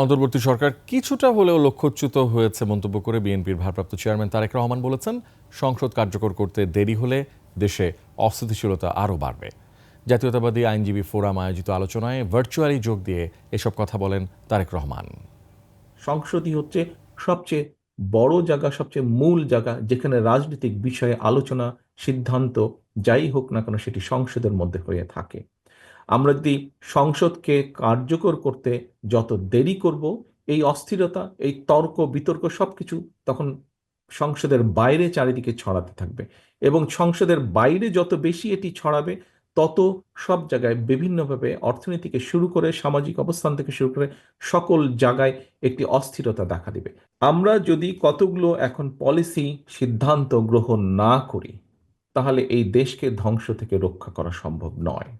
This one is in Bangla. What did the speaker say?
অন্তর্বর্তী সরকার কিছুটা হলেও লক্ষ্যচ্যুত হয়েছে মন্তব্য করে বিএনপির ভারপ্রাপ্ত চেয়ারম্যান তারেক রহমান বলেছেন, সংসদ কার্যকর করতে দেরি হলে দেশে অস্থিতিশীলতা আরও বাড়বে। জাতীয়তাবাদী আইনজীবী ফোরাম আয়োজিত আলোচনায় ভার্চুয়ালি যোগ দিয়ে এসব কথা বলেন তারেক রহমান। সংসদই হচ্ছে সবচেয়ে বড় জায়গা, সবচেয়ে মূল জায়গা, যেখানে রাজনৈতিক বিষয়ে আলোচনা, সিদ্ধান্ত যাই হোক না কেন সেটি সংসদের মধ্যে হয়ে থাকে। আমরা যদি সংসদকে কার্যকর করতে যত দেরি করব, এই অস্থিরতা, এই তর্ক, বিতর্ক সব কিছু তখন সংসদের বাইরে চারিদিকে ছড়াতে থাকবে এবং সংসদের বাইরে যত বেশি এটি ছড়াবে, তত সব জায়গায় বিভিন্নভাবে অর্থনীতিকে শুরু করে, সামাজিক অবস্থান থেকে শুরু করে সকল জায়গায় একটি অস্থিরতা দেখা দিবে। আমরা যদি কতগুলো এখন পলিসি সিদ্ধান্ত গ্রহণ না করি, তাহলে এই দেশকে ধ্বংস থেকে রক্ষা করা সম্ভব নয়।